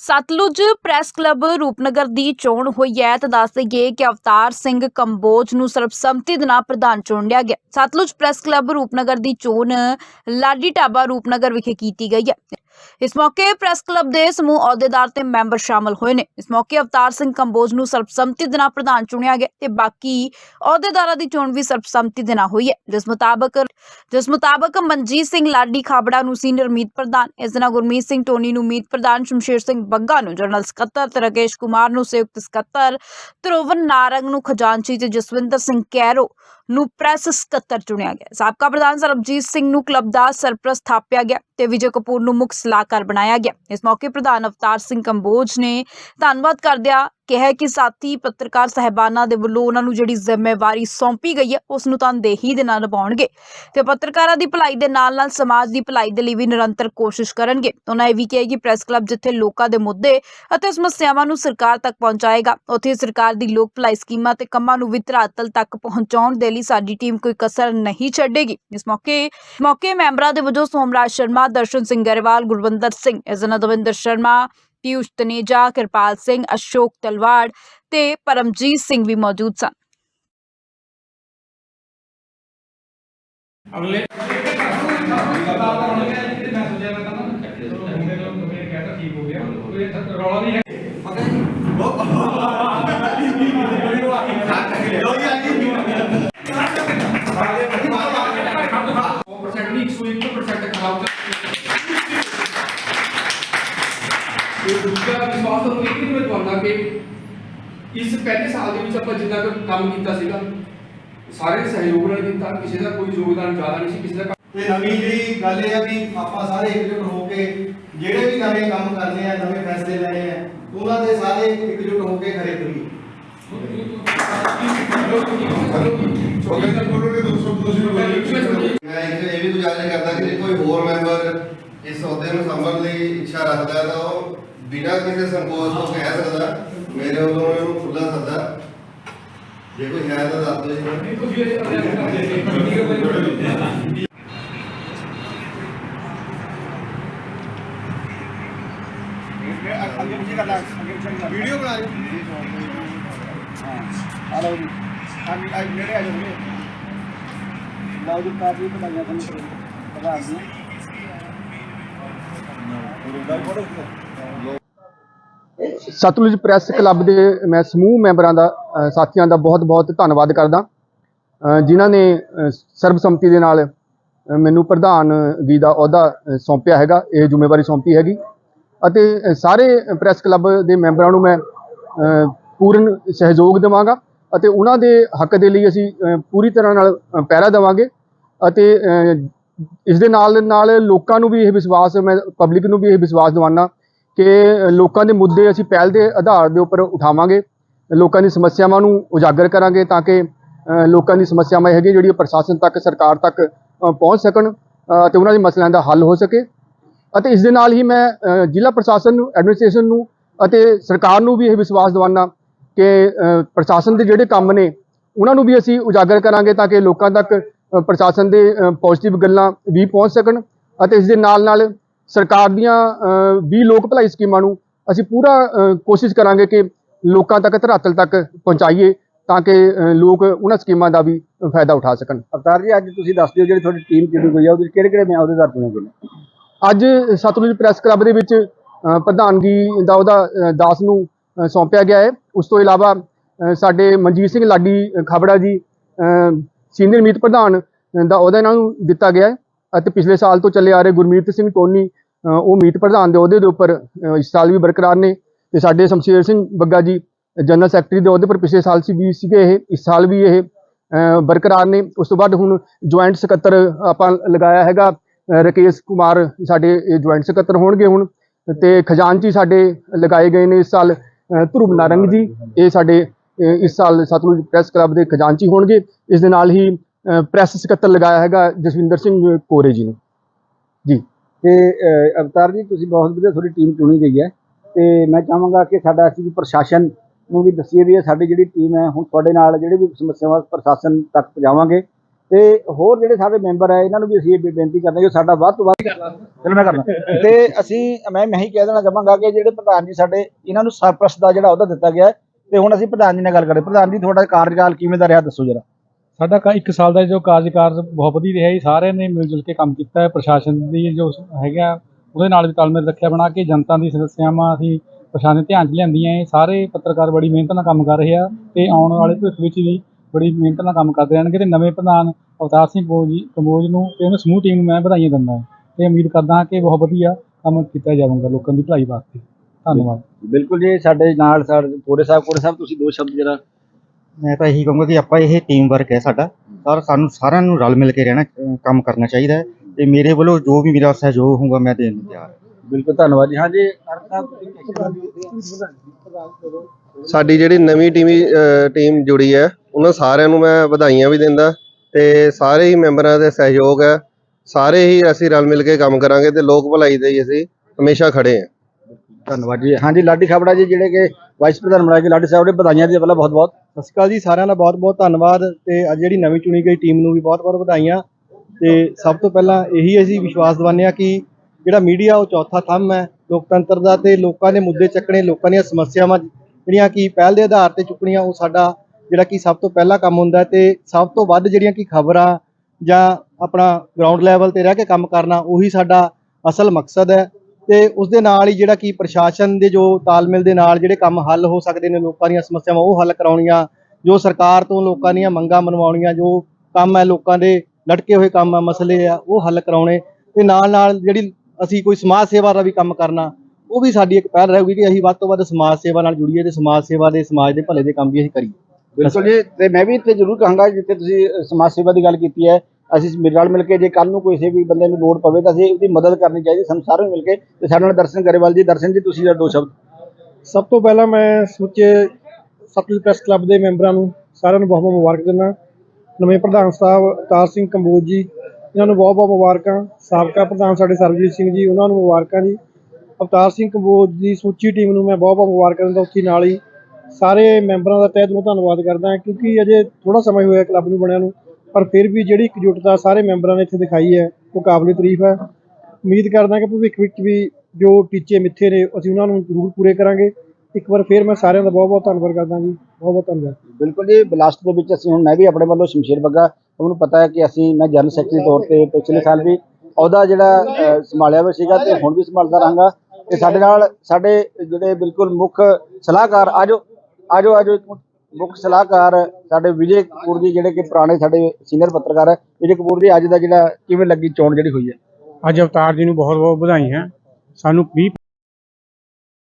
Sutlej press club Rupnagar ਦੀ ਚੋਣ ਹੋਈ ਹੈ ਤਾਂ ਦੱਸ ਦਈਏ ਕਿ ਅਵਤਾਰ ਸਿੰਘ ਕੰਬੋਜ ਨੂੰ ਸਰਬਸੰਮਤੀ ਦੇ ਨਾਲ ਪ੍ਰਧਾਨ ਚੁਣ ਲਿਆ ਗਿਆ। ਸਤਲੁਜ ਪ੍ਰੈਸ ਕਲੱਬ ਰੂਪਨਗਰ ਦੀ ਚੋਣ ਲਾਡੀ ਢਾਬਾ ਰੂਪਨਗਰ ਵਿਖੇ ਕੀਤੀ ਗਈ ਹੈ। ਇਸ ਮੌਕੇ ਪ੍ਰੈਸ ਕਲੱਬ ਦੇ ਸਮੂਹ ਅਹੁਦੇਦਾਰ ਤੇ ਮੈਂਬਰ ਸ਼ਾਮਲ ਹੋਏ ਨੇ। ਇਸ ਮੌਕੇ ਅਵਤਾਰ ਸਿੰਘ ਕੰਬੋਜ ਨੂੰ ਸਰਬਸੰਮਤੀ ਦੇ ਨਾਲ ਪ੍ਰਧਾਨ ਚੁਣਿਆ ਗਿਆ ਤੇ ਬਾਕੀ ਅਹੁਦੇਦਾਰਾਂ ਦੀ ਚੋਣ ਵੀ ਸਰਬਸੰਮਤੀ ਦੇ ਨਾਲ ਹੋਈ ਹੈ। ਜਿਸ ਮੁਤਾਬਕ ਜਿਸ ਮੁਤਾਬਕ ਮਨਜੀਤ ਸਿੰਘ ਲਾਡੀ ਖਾਬੜਾ ਨੂੰ ਸੀਨੀਅਰ ਮੀਤ ਪ੍ਰਧਾਨ, ਇਸ ਦੇ ਨਾਲ ਗੁਰਮੀਤ ਸਿੰਘ ਟੋਨੀ ਨੂੰ ਮੀਤ ਪ੍ਰਧਾਨ, ਸ਼ਮਸ਼ੇਰ ਸਿੰਘ ਬੱਗਾ ਨੂੰ ਜਨਰਲ ਸਕੱਤਰ ਤੇ ਰਾਕੇਸ਼ ਕੁਮਾਰ ਨੂੰ ਸੰਯੁਕਤ ਸਕੱਤਰ ਧਰੁਵਨ ਨਾਰੰਗ ਨੂੰ ਖਜ਼ਾਨਚੀ ਤੇ ਜਸਵਿੰਦਰ ਸਿੰਘ ਕੈਰੋ ਨੂੰ ਪ੍ਰੈਸ ਸਕੱਤਰ ਚੁਣਿਆ ਗਿਆ। ਸਾਬਕਾ ਪ੍ਰਧਾਨ ਸਰਬਜੀਤ ਸਿੰਘ ਨੂੰ ਕਲੱਬ ਦਾ ਸਰਪ੍ਰਸਤ ਥਾਪਿਆ ਗਿਆ ਤੇ ਵਿਜੇ ਕਪੂਰ ਨੂੰ ਮੁੱਖ ਸਲਾਹਕਾਰ ਬਣਾਇਆ ਗਿਆ। ਇਸ ਮੌਕੇ ਪ੍ਰਧਾਨ ਅਵਤਾਰ ਸਿੰਘ ਕੰਬੋਜ ਨੇ ਧੰਨਵਾਦ ਕਰਦਿਆਂ ਕਿਹਾ ਕਿ ਸਾਥੀ ਪੱਤਰਕਾਰ ਸਹਿਬਾਨਾਂ ਦੇ ਵੱਲੋਂ ਉਹਨਾਂ ਨੂੰ ਜਿਹੜੀ ਜ਼ਿੰਮੇਵਾਰੀ ਸੌਂਪੀ ਗਈ ਹੈ, ਉਸ ਨੂੰ ਤਨਦੇਹੀ ਦੇ ਨਾਲ ਨਿਭਾਉਣਗੇ ਤੇ ਪੱਤਰਕਾਰਾਂ ਦੀ ਭਲਾਈ ਦੇ ਨਾਲ ਨਾਲ ਸਮਾਜ ਦੀ ਭਲਾਈ ਦੇ ਲਈ ਵੀ ਨਿਰੰਤਰ ਕੋਸ਼ਿਸ਼ ਕਰਨਗੇ। ਉਹਨਾਂ ਇਹ ਵੀ ਕਿਹਾ ਕਿ ਪ੍ਰੈਸ ਕਲੱਬ ਜਿੱਥੇ ਲੋਕਾਂ ਦੇ ਮੁੱਦੇ ਅਤੇ ਸਮੱਸਿਆਵਾਂ ਨੂੰ ਸਰਕਾਰ ਤੱਕ ਪਹੁੰਚਾਏਗਾ, ਉੱਥੇ ਸਰਕਾਰ ਦੀ ਲੋਕ ਭਲਾਈ ਸਕੀਮਾਂ ਤੇ ਕੰਮਾਂ ਨੂੰ ਵੀ ਧਰਾਤਲ ਤੱਕ ਪਹੁੰਚਾਉਣ ਦੇ ਲਈ ਸਾਡੀ ਟੀਮ ਕੋਈ ਕਸਰ ਨਹੀਂ ਛੱਡੇਗੀ। ਇਸ ਮੌਕੇ ਮੌਕੇ ਮੈਂਬਰਾਂ ਦੇ ਵਜੋਂ ਸੋਮਰਾਜ ਸ਼ਰਮਾ, ਦਰਸ਼ਨ ਸਿੰਘ ਗਰੇਵਾਲ, ਗੁਰਵਿੰਦਰ ਸਿੰਘ ਇਜ਼ਨਾ ਦਵਿੰਦਰ ਸ਼ਰਮਾ ਪਿਊਸ਼ ਤਨੇਜਾ ਕਿਰਪਾਲ ਸਿੰਘ ਅਸ਼ੋਕ ਤਲਵਾੜ ਤੇ ਪਰਮਜੀਤ ਸਿੰਘ ਵੀ ਮੌਜੂਦ ਸਨ ਅਗਲੇ ਮੈਂ ਸੋਚਿਆ ਮੈਂ ਤਾਂ ਮੁੰਡੇ ਨੂੰ ਮੇਰੇ ਕਹਿਤਾ ਠੀਕ ਹੋ ਗਿਆ ਕੋਈ ਰੌਲਾ ਨਹੀਂ ਹੈ ਇਹ ਦੂਜਾ ਵਿਸ਼ਵਾਸ ਤੁਹਾਨੂੰ ਇੱਕ ਮੈਂ ਤੁਹਾਨੂੰ ਕਿ ਇਸ ਪਹਿਲੇ ਸਾਲ ਦੇ ਵਿੱਚ ਆਪਾਂ ਜਿੰਨਾ ਕੁ ਕੰਮ ਕੀਤਾ ਸੀਗਾ ਸਾਰੇ ਸਹਿਯੋਗ ਨਾਲ ਕੀਤਾ ਕਿਸੇ ਦਾ ਕੋਈ ਯੋਗਦਾਨ ਜ਼ਿਆਦਾ ਨਹੀਂ ਸੀ ਕਿਸੇ ਦਾ ਤੇ ਨਵੀਂ ਜਿਹੜੀ ਗੱਲ ਇਹ ਆ ਵੀ ਆਪਾਂ ਸਾਰੇ ਇਕਜੁੱਟ ਹੋ ਕੇ ਜਿਹੜੇ ਵੀ ਨਵੇਂ ਕੰਮ ਕਰਨੇ ਆ ਨਵੇਂ ਫੈਸਲੇ ਲੈਣੇ ਆ ਉਹਨਾਂ ਦੇ ਸਾਰੇ ਇਕਜੁੱਟ ਹੋ ਕੇ ਖਰੇ ਕਰੀਏ। ਮੈਂ ਇੱਕ ਇਹ ਵੀ ਗੁਜ਼ਾਰਿਸ਼ ਕਰਦਾ ਕਿ ਜੇ ਕੋਈ ਹੋਰ ਮੈਂਬਰ ਇਸ ਅਹੁਦੇ ਨੂੰ ਸੰਭਾਲਣ ਲਈ ਇੱਛਾ ਰੱਖਦਾ ਹੈ ਤਾਂ ਉਹ ਬਿਨਾਂ ਕਿਸੇ ਸੰਕੋਚ ਤੋਂ ਕਹਿ ਸਕਦਾ ਮੇਰੇ ਵੱਲੋਂ ਇਹਨੂੰ ਖੁੱਲਾ ਸੱਦਾ। ਜੇ ਕੋਈ ਹੈ ਤਾਂ ਦੱਸ ਦਿਓ ਜੀ। ਵੀਡੀਓ ਬਣਾ ਰਹੇ ਹਾਂ ਲਓ ਜੀ। ਵੀ ਆ ਨੇੜੇ ਆ ਜਾਓ ਵੀਰੇ ਲਓ ਜੀ ਕਾਫੀ ਬਣਾਈਆਂ ਤੁਹਾਨੂੰ। ਬਣਾ ਦਿਓ। ਸਤਲੁਜ ਪ੍ਰੈਸ ਕਲੱਬ ਦੇ ਮੈਂ ਸਮੂਹ ਮੈਂਬਰਾਂ ਦਾ ਸਾਥੀਆਂ ਦਾ ਬਹੁਤ-ਬਹੁਤ ਧੰਨਵਾਦ ਕਰਦਾ। ਜਿਨ੍ਹਾਂ ਨੇ ਸਰਬਸੰਮਤੀ ਦੇ ਨਾਲ ਮੈਨੂੰ ਪ੍ਰਧਾਨਗੀ ਦਾ ਅਹੁਦਾ ਸੌਂਪਿਆ ਹੈਗਾ। ਇਹ ਜ਼ਿੰਮੇਵਾਰੀ ਸੌਂਪੀ ਹੈਗੀ। ਅਤੇ ਸਾਰੇ ਪ੍ਰੈਸ ਕਲੱਬ ਦੇ ਮੈਂਬਰਾਂ ਨੂੰ ਮੈਂ ਪੂਰਨ ਸਹਿਯੋਗ ਦੇਵਾਂਗਾ ਅਤੇ ਉਹਨਾਂ ਦੇ ਹੱਕ ਦੇ ਲਈ ਅਸੀਂ ਪੂਰੀ ਤਰ੍ਹਾਂ ਨਾਲ ਪਹਿਰਾ ਦੇਵਾਂਗੇ। ਅਤੇ ਇਸ ਦੇ ਨਾਲ ਨਾਲ ਲੋਕਾਂ ਨੂੰ ਵੀ ਇਹ ਵਿਸ਼ਵਾਸ, ਮੈਂ ਪਬਲਿਕ ਨੂੰ ਵੀ ਇਹ ਵਿਸ਼ਵਾਸ ਦਿਵਾਉਣਾ ਕਿ ਲੋਕਾਂ ਦੇ ਮੁੱਦੇ ਅਸੀਂ ਪਹਿਲ ਦੇ ਆਧਾਰ ਦੇ ਉੱਪਰ ਉਠਾਵਾਂਗੇ ਲੋਕਾਂ ਦੀ ਸਮੱਸਿਆਵਾਂ ਨੂੰ ਉਜਾਗਰ ਕਰਾਂਗੇ ਤਾਂ ਕਿ ਲੋਕਾਂ ਦੀ ਸਮੱਸਿਆਵਾਂ ਹੈਗੀਆਂ ਜਿਹੜੀਆਂ ਪ੍ਰਸ਼ਾਸਨ ਤੱਕ ਸਰਕਾਰ ਤੱਕ ਪਹੁੰਚ ਸਕਣ ਅ, ਤੇ ਉਹਨਾਂ ਦੇ ਮਸਲਿਆਂ ਦਾ ਹੱਲ ਹੋ ਸਕੇ। ਅਤੇ ਇਸ ਦੇ ਨਾਲ ਹੀ ਮੈਂ ਜ਼ਿਲ੍ਹਾ ਪ੍ਰਸ਼ਾਸਨ ਨੂੰ ਐਡਮਿਨਿਸਟ੍ਰੇਸ਼ਨ ਨੂੰ ਅਤੇ ਸਰਕਾਰ ਨੂੰ ਵੀ ਇਹ ਵਿਸ਼ਵਾਸ ਦਿਵਾਉਣਾ ਕਿ ਪ੍ਰਸ਼ਾਸਨ ਦੇ ਜਿਹੜੇ ਕੰਮ ਨੇ ਉਹਨਾਂ ਨੂੰ ਵੀ ਅਸੀਂ ਉਜਾਗਰ ਕਰਾਂਗੇ ਤਾਂ ਕਿ ਲੋਕਾਂ ਤੱਕ ਪ੍ਰਸ਼ਾਸਨ ਦੇ ਪੋਜ਼ਿਟਿਵ ਗੱਲਾਂ ਵੀ ਪਹੁੰਚ ਸਕਣ ਅਤੇ ਇਸ ਦੇ ਨਾਲ ਨਾਲ ਸਰਕਾਰ ਦੀਆਂ ਵੀ ਲੋਕ ਭਲਾਈ ਸਕੀਮਾਂ ਨੂੰ ਅਸੀਂ ਪੂਰਾ ਕੋਸ਼ਿਸ਼ ਕਰਾਂਗੇ ਕਿ ਲੋਕਾਂ ਤੱਕ ਧਰਾਤਲ ਤੱਕ ਪਹੁੰਚਾਈਏ ਤਾਂ ਕਿ ਲੋਕ ਉਹਨਾਂ ਸਕੀਮਾਂ ਦਾ ਵੀ ਫਾਇਦਾ ਉਠਾ ਸਕਣ। ਅਵਤਾਰ ਜੀ ਅੱਜ ਤੁਸੀਂ ਦੱਸ ਦਿਓ ਜਿਹੜੀ ਤੁਹਾਡੀ ਟੀਮ ਚੁਣੀ ਹੋਈ ਆ ਉਹਦੇ ਕਿਹੜੇ ਕਿਹੜੇ ਮੈਂ ਅਹੁਦੇਦਾਰ ਚੁਣੇ ਗਏ ਅੱਜ ਸਤਲੁਜ ਪ੍ਰੈਸ ਕਲੱਬ ਦੇ ਵਿੱਚ ਪ੍ਰਧਾਨਗੀ ਦਾ ਉਹਦਾ ਦਾਸ ਨੂੰ ਸੌਂਪਿਆ ਗਿਆ ਹੈ। ਉਸ ਤੋਂ ਇਲਾਵਾ ਸਾਡੇ ਮਨਜੀਤ ਸਿੰਘ ਲਾਡੀ ਖਬੜਾ ਜੀ ਸੀਨੀਅਰ ਮੀਤ ਪ੍ਰਧਾਨ ਦਾ ਅਹੁਦਾ ਇਹਨਾਂ ਨੂੰ ਦਿੱਤਾ ਗਿਆ ਹੈ। ਅਤੇ ਪਿਛਲੇ ਸਾਲ ਤੋਂ ਚੱਲੇ ਆ ਰਹੇ ਗੁਰਮੀਤ ਸਿੰਘ ਟੋਨੀ ਉਹ ਮੀਤ ਪ੍ਰਧਾਨ ਦੇ ਅਹੁਦੇ ਦੇ ਉੱਪਰ ਇਸ ਸਾਲ ਵੀ ਬਰਕਰਾਰ ਨੇ। ਤੇ ਸਾਡੇ ਸ਼ਮਸ਼ੇਰ ਸਿੰਘ ਬੱਗਾ ਜੀ ਜਨਰਲ ਸੈਕਟਰੀ ਦੇ ਅਹੁਦੇ ਪਰ ਪਿਛਲੇ ਸਾਲ ਸੀ ਵੀ ਸੀਗੇ ਇਹ ਇਸ ਸਾਲ ਵੀ ਇਹ ਬਰਕਰਾਰ ਨੇ। ਉਸ ਤੋਂ ਬਾਅਦ ਹੁਣ ਜੁਆਇੰਟ ਸਕੱਤਰ ਆਪਾਂ ਲਗਾਇਆ ਹੈਗਾ ਅ, ਰਾਕੇਸ਼ ਕੁਮਾਰ ਸਾਡੇ ਜੁਆਇੰਟ ਸਕੱਤਰ ਹੋਣਗੇ ਹੁਣ। ਤੇ ਖਜ਼ਾਨਚੀ ਸਾਡੇ ਲਗਾਏ ਗਏ ਨੇ ਇਸ ਸਾਲ ਅ, ਧਰੁਵ ਨਾਰੰਗ ਜੀ। ਇਹ ਸਾਡੇ ਇਸ ਸਾਲ ਸਤਲੁਜ ਪ੍ਰੈਸ ਕਲੱਬ ਦੇ ਖਜ਼ਾਨਚੀ ਹੋਣਗੇ। ਇਸ ਦੇ ਨਾਲ ਹੀ ਪ੍ਰੈਸ ਸਕੱਤਰ ਲਗਾਇਆ ਹੈਗਾ ਜਸਵਿੰਦਰ ਸਿੰਘ ਕੋਰੇ ਜੀ ਨੂੰ। ਜੀ। ਤੇ ਅਵਤਾਰ ਜੀ ਤੁਸੀਂ ਬਹੁਤ ਵਧੀਆ ਤੁਹਾਡੀ ਟੀਮ ਚੁਣੀ ਗਈ ਹੈ। ਤੇ ਮੈਂ ਚਾਹਾਂਗਾ ਕਿ ਸਾਡਾ ਅਸੀਂ ਵੀ ਪ੍ਰਸ਼ਾਸਨ ਨੂੰ ਵੀ ਦੱਸੀਏ ਵੀ ਇਹ ਸਾਡੀ ਜਿਹੜੀ ਟੀਮ ਹੈ ਹੁਣ ਤੁਹਾਡੇ ਨਾਲ ਜਿਹੜੇ ਵੀ ਸਮੱਸਿਆਵਾਂ ਪ੍ਰਸ਼ਾਸਨ ਤੱਕ ਪਹੁੰਚਾਵਾਂਗੇ। ਤੇ ਹੋਰ ਜਿਹੜੇ ਸਾਡੇ ਮੈਂਬਰ ਹੈ ਇਹਨਾਂ ਨੂੰ ਵੀ ਅਸੀਂ ਇਹ ਬੇ- ਬੇਨਤੀ ਕਰਦੇ ਹਾਂ ਕਿ ਸਾਡਾ ਵੱਧ ਤੋਂ ਵੱਧ ਚਲੋ ਮੈਂ ਕਰਦਾ। ਤੇ ਅਸੀਂ ਮੈਂ ਮੈਂ ਹੀ ਕਹਿ ਦੇਣਾ ਚਾਹਾਂਗਾ ਕਿ ਜਿਹੜੇ ਪ੍ਰਧਾਨ ਜੀ ਸਾਡੇ ਇਹਨਾਂ ਨੂੰ ਸਰਪ੍ਰਸਤ ਦਾ ਜਿਹੜਾ ਅਹੁਦਾ ਦਿੱਤਾ ਗਿਆ ਤੇ ਹੁਣ ਅਸੀਂ ਪ੍ਰਧਾਨ ਜੀ ਨਾਲ ਗੱਲ ਕਰਦੇ ਪ੍ਰਧਾਨ ਜੀ ਤੁਹਾਡਾ ਕਾਰਜਕਾਲ ਕਿਵੇਂ ਦਾ ਰਿਹਾ ਦੱਸੋ ਜਰਾ। ਸਾਡਾ ਕਾ ਇੱਕ ਸਾਲ ਦਾ ਜੋ ਕਾਰਜਕਾਰ ਬਹੁਤ ਵਧੀਆ ਰਿਹਾ ਜੀ। ਸਾਰਿਆਂ ਨੇ ਮਿਲ ਜੁਲ ਕੇ ਕੰਮ ਕੀਤਾ ਹੈ। ਪ੍ਰਸ਼ਾਸਨ ਦੀ ਜੋ ਹੈਗਾ ਉਹਦੇ ਨਾਲ ਵੀ ਤਾਲਮੇਲ ਰੱਖਿਆ ਬਣਾ ਕੇ ਜਨਤਾ ਦੀ ਸਮੱਸਿਆਵਾਂ ਅਸੀਂ ਪ੍ਰਸ਼ਾਸਨ ਦੇ ਧਿਆਨ 'ਚ ਲਿਆਂਦੀਆਂ ਇਹ। ਸਾਰੇ ਪੱਤਰਕਾਰ ਬੜੀ ਮਿਹਨਤ ਨਾਲ ਕੰਮ ਕਰ ਰਹੇ ਆ ਤੇ ਆਉਣ ਵਾਲੇ ਭਵਿੱਖ ਵਿੱਚ ਵੀ ਬੜੀ ਮਿਹਨਤ ਨਾਲ ਕੰਮ ਕਰਦੇ ਰਹਿਣਗੇ ਤੇ ਨਵੇਂ ਪ੍ਰਧਾਨ ਅਵਤਾਰ ਸਿੰਘ ਕੰਬੋਜ ਜੀ ਕੰਬੋਜ ਨੂੰ ਤੇ ਉਹਨੂੰ ਸਮੂਹ ਟੀਮ ਨੂੰ ਮੈਂ ਵਧਾਈਆਂ ਦਿੰਦਾ ਹਾਂ। ਤੇ ਉਮੀਦ ਕਰਦਾ ਹਾਂ ਕਿ ਬਹੁਤ ਵਧੀਆ ਕੰਮ ਕੀਤਾ ਜਾਵੇਗਾ ਲੋਕਾਂ ਦੀ ਭਲਾਈ ਵਾਸਤੇ। ਧੰਨਵਾਦ। ਬਿਲਕੁਲ ਜੀ, ਸਾਡੇ ਨਾਲ ਸਾਡੇ ਕੋਰੇ ਸਾਹਿਬ ਕੋਰੇ ਸਾਹਿਬ, ਤੁਸੀਂ ਦੋ ਸ਼ਬਦ ਜਰਾ ਮੈਂ ਤਾਂ ਇਹੀ ਕਹੂੰਗਾ ਕਿ ਆਪਾਂ ਇਹ ਟੀਮ ਵਰਕ ਹੈ ਸਾਡਾ। ਔਰ ਸਾਨੂੰ ਸਾਰਿਆਂ ਨੂੰ ਰਲ ਮਿਲ ਕੇ ਰਹਿਣਾ ਅਹ ਕੰਮ ਕਰਨਾ ਚਾਹੀਦਾ ਹੈ। ਤੇ ਮੇਰੇ ਵੱਲੋਂ ਜੋ ਵੀ ਮੇਰਾ ਸਹਿਯੋਗ ਹੋਊਗਾ ਮੈਂ ਦੇਣ ਨੂੰ ਤਿਆਰ ਹਾਂ। ਬਿਲਕੁਲ ਧੰਨਵਾਦ ਜੀ। ਹਾਂਜੀ ਸਾਡੀ ਜਿਹੜੀ ਨਵੀਂ ਟੀਮੀ ਟੀਮ ਜੁੜੀ ਹੈ ਉਹਨਾਂ ਸਾਰਿਆਂ ਨੂੰ ਮੈਂ ਵਧਾਈਆਂ ਵੀ ਦਿੰਦਾ। ਤੇ ਸਾਰੇ ਹੀ ਮੈਂਬਰਾਂ ਦੇ ਸਹਿਯੋਗ ਹੈ। ਸਾਰੇ ਹੀ ਅਸੀਂ ਰਲ ਮਿਲ ਕੇ ਕੰਮ ਕਰਾਂਗੇ ਤੇ ਲੋਕ ਭਲਾਈ ਦੇ ਹੀ ਅਸੀਂ ਹਮੇਸ਼ਾ ਖੜੇ ਹਾਂ। ਧੰਨਵਾਦ ਜੀ। ਹਾਂਜੀ ਲਾਡੀ ਖਾਬੜਾ ਜੀ ਜਿਹੜੇ ਕਿ ਵਾਈਸ ਪ੍ਰਧਾਨ ਬਣਾ ਕੇ ਲਾਡੀ ਸਾਹਿਬ ਦੇ ਵਧਾਈਆਂ ਦੀ ਪਹਿਲਾਂ ਬਹੁਤ ਬਹੁਤ ਸਤਿ ਸ਼੍ਰੀ ਅਕਾਲ ਜੀ, ਸਾਰਿਆਂ ਦਾ ਬਹੁਤ ਬਹੁਤ ਧੰਨਵਾਦ ਤੇ ਅੱਜ ਜਿਹੜੀ ਨਵੀਂ ਚੁਣੀ ਗਈ ਟੀਮ ਨੂੰ ਵੀ ਬਹੁਤ ਬਹੁਤ ਵਧਾਈਆਂ। ਤੇ ਸਭ ਤੋਂ ਪਹਿਲਾਂ ਇਹੀ ਅਸੀਂ ਵਿਸ਼ਵਾਸ ਦਿਵਾਉਂਦੇ ਹਾਂ ਕਿ ਜਿਹੜਾ ਮੀਡੀਆ ਉਹ ਚੌਥਾ ਥੰਮ ਹੈ, ਲੋਕਤੰਤਰ ਦਾ ਤੇ ਲੋਕਾਂ ਦੇ ਮੁੱਦੇ ਚੱਕਣੇ, ਲੋਕਾਂ ਦੀਆਂ ਸਮੱਸਿਆਵਾਂ ਜਿਹੜੀਆਂ ਕਿ ਪਹਿਲ ਦੇ ਆਧਾਰ ਤੇ ਚੁੱਕਣੀਆਂ, ਉਹ ਸਾਡਾ ਜਿਹੜਾ ਕਿ ਸਭ ਤੋਂ ਪਹਿਲਾ ਕੰਮ ਹੁੰਦਾ ਹੈ ਤੇ ਸਭ ਤੋਂ ਵੱਧ ਜਿਹੜੀਆਂ ਕਿ ਖਬਰਾਂ ਜਾਂ ਆਪਣਾ ਗਰਾਊਂਡ ਲੈਵਲ ਤੇ ਰਹਿ ਕੇ ਕੰਮ ਕਰਨਾ, ਉਹੀ ਸਾਡਾ ਅਸਲ ਮਕਸਦ ਹੈ। ਤੇ ਉਸ ਦੇ ਨਾਲ ਹੀ ਜਿਹੜਾ ਕਿ ਪ੍ਰਸ਼ਾਸਨ ਦੇ ਜੋ ਤਾਲਮੇਲ ਦੇ ਨਾਲ ਜਿਹੜੇ ਕੰਮ ਹੱਲ ਹੋ ਸਕਦੇ ਨੇ ਲੋਕਾਂ ਦੀਆਂ ਸਮੱਸਿਆਵਾਂ ਉਹ ਹੱਲ ਕਰਾਉਣੀਆਂ, ਜੋ ਸਰਕਾਰ ਤੋਂ ਲੋਕਾਂ ਦੀਆਂ ਮੰਗਾਂ ਮਨਵਾਉਣੀਆਂ, ਜੋ ਕੰਮ ਹੈ ਲੋਕਾਂ ਦੇ ਲਟਕੇ ਹੋਏ ਕੰਮ ਆ, ਮਸਲੇ ਆ, ਉਹ ਹੱਲ ਕਰਾਉਣੇ ਤੇ ਨਾਲ ਨਾਲ ਜਿਹੜੀ ਅਸੀਂ ਕੋਈ ਸਮਾਜ ਸੇਵਾ ਦਾ ਵੀ ਕੰਮ ਕਰਨਾ, ਉਹ ਵੀ ਸਾਡੀ ਇੱਕ ਪਹਿਲ ਰਹੂਗੀ ਕਿ ਅਸੀਂ ਵੱਧ ਤੋਂ ਵੱਧ ਸਮਾਜ ਸੇਵਾ ਨਾਲ ਜੁੜੀਏ ਤੇ ਸਮਾਜ ਸੇਵਾ ਦੇ, ਸਮਾਜ ਦੇ ਭਲੇ ਦੇ ਕੰਮ ਵੀ ਅਸੀਂ ਕਰੀਏ। ਬਿਲਕੁਲ ਜੀ, ਤੇ ਮੈਂ ਵੀ ਇੱਥੇ ਜ਼ਰੂਰ ਕਹਾਂਗਾ ਜਿੱਥੇ ਤੁਸੀਂ ਸਮਾਜ ਸੇਵਾ ਦੀ ਗੱਲ ਕੀਤੀ ਹੈ ਅਸੀਂ ਮੇਰੇ ਨਾਲ ਮਿਲ ਕੇ ਜੇ ਕੱਲ ਨੂੰ ਕਿਸੇ ਵੀ ਬੰਦੇ ਨੂੰ ਲੋੜ ਪਵੇ ਤਾਂ ਅਸੀਂ ਉਹਦੀ ਮਦਦ ਕਰਨੀ ਚਾਹੀਦੀ, ਸਾਨੂੰ ਸਾਰਿਆਂ ਨੂੰ ਮਿਲ ਕੇ ਤੇ ਸਾਡੇ ਨਾਲ ਦਰਸ਼ਨ ਗਰੇਵਾਲ ਜੀ, ਦਰਸ਼ਨ ਜੀ, ਤੁਸੀਂ ਜਰਾ ਦੋ ਸ਼ਬਦ। ਸਭ ਤੋਂ ਪਹਿਲਾਂ ਮੈਂ ਸਮੁੱਚੇ ਸਤਲੁਜ ਪ੍ਰੈਸ ਕਲੱਬ ਦੇ ਮੈਂਬਰਾਂ ਨੂੰ ਸਾਰਿਆਂ ਨੂੰ ਬਹੁਤ ਬਹੁਤ ਮੁਬਾਰਕ ਦਿੰਦਾ। ਨਵੇਂ ਪ੍ਰਧਾਨ ਸਾਹਿਬ ਅਵਤਾਰ ਸਿੰਘ ਕੰਬੋਜ ਜੀ, ਇਹਨਾਂ ਨੂੰ ਬਹੁਤ ਬਹੁਤ ਮੁਬਾਰਕਾਂ। ਸਾਬਕਾ ਪ੍ਰਧਾਨ ਸਾਡੇ ਸਰਬਜੀਤ ਸਿੰਘ ਜੀ, ਉਹਨਾਂ ਨੂੰ ਮੁਬਾਰਕਾਂ ਜੀ। ਅਵਤਾਰ ਸਿੰਘ ਕੰਬੋਜ ਦੀ ਸਮੁੱਚੀ ਟੀਮ ਨੂੰ ਮੈਂ ਬਹੁਤ ਬਹੁਤ ਮੁਬਾਰਕਾਂ ਦਿੰਦਾ ਉੱਥੇ ਨਾਲ ਹੀ। ਸਾਰੇ ਮੈਂਬਰਾਂ ਦਾ ਤਹਿ ਦਿਲੋਂ ਧੰਨਵਾਦ ਕਰਦਾ ਕਿਉਂਕਿ ਅਜੇ ਥੋੜਾ ਸਮਾਂ ਹੋਇਆ ਕਲੱਬ ਨੂੰ ਬਣਿਆ ਨੂੰ। ਪਰ ਫਿਰ ਵੀ ਜਿਹੜੀ ਇਕਜੁੱਟਤਾ ਸਾਰੇ ਮੈਂਬਰਾਂ ਨੇ ਇੱਥੇ ਦਿਖਾਈ ਹੈ, ਉਹ ਕਾਬਲੇ ਤਾਰੀਫ ਹੈ। ਉਮੀਦ ਕਰਦਾ ਕਿ ਭਵਿੱਖ ਵਿੱਚ ਵੀ ਜੋ ਟੀਚੇ ਮਿੱਥੇ ਨੇ, ਅਸੀਂ ਉਹਨਾਂ ਨੂੰ ਜ਼ਰੂਰ ਪੂਰੇ ਕਰਾਂਗੇ। ਇੱਕ ਵਾਰ ਫਿਰ ਮੈਂ ਸਾਰਿਆਂ ਦਾ ਬਹੁਤ ਬਹੁਤ ਧੰਨਵਾਦ ਕਰਦਾ ਜੀ। ਬਹੁਤ ਬਹੁਤ ਧੰਨਵਾਦ। ਬਿਲਕੁਲ ਜੀ, ਬਲਾਸਟ ਦੇ ਵਿੱਚ ਅਸੀਂ ਹੁਣ ਮੈਂ ਵੀ ਆਪਣੇ ਵੱਲੋਂ ਸ਼ਮਸ਼ੀਰ ਬੱਗਾ, ਤੁਹਾਨੂੰ ਪਤਾ ਹੈ ਕਿ ਅਸੀਂ, ਮੈਂ ਜਨਰਲ ਸੈਕਟਰੀ ਤੌਰ ਤੇ ਪਿਛਲੇ ਸਾਲ ਵੀ ਉਹਦਾ ਜਿਹੜਾ ਸੰਭਾਲਿਆ ਹੋਇਆ ਸੀਗਾ ਤੇ ਹੁਣ ਵੀ ਸੰਭਾਲਦਾ ਰਹਾਂਗਾ। ਤੇ ਸਾਡੇ ਨਾਲ ਸਾਡੇ ਜਿਹੜੇ ਬਿਲਕੁਲ ਮੁੱਖ ਸਲਾਹਕਾਰ, ਆਜੋ ਆਜੋ ਆਜੋ ਇੱਕ ਮੁੱਖ ਸਲਾਹਕਾਰ ਸਾਡੇ ਵਿਜੇ ਕਪੂਰ ਜੀ, ਜਿਹੜੇ ਕਿ ਪੁਰਾਣੇ ਸਾਡੇ ਸੀਨੀਅਰ ਪੱਤਰਕਾਰ ਹੈ। ਵਿਜੇ ਕਪੂਰ ਜੀ, ਅੱਜ ਦਾ ਜਿਹੜਾ ਕਿਵੇਂ ਲੱਗੀ ਚੋਣ ਜਿਹੜੀ ਹੋਈ ਹੈ? ਅੱਜ ਅਵਤਾਰ ਜੀ ਨੂੰ ਬਹੁਤ ਬਹੁਤ ਵਧਾਈਆਂ। ਸਾਨੂੰ 20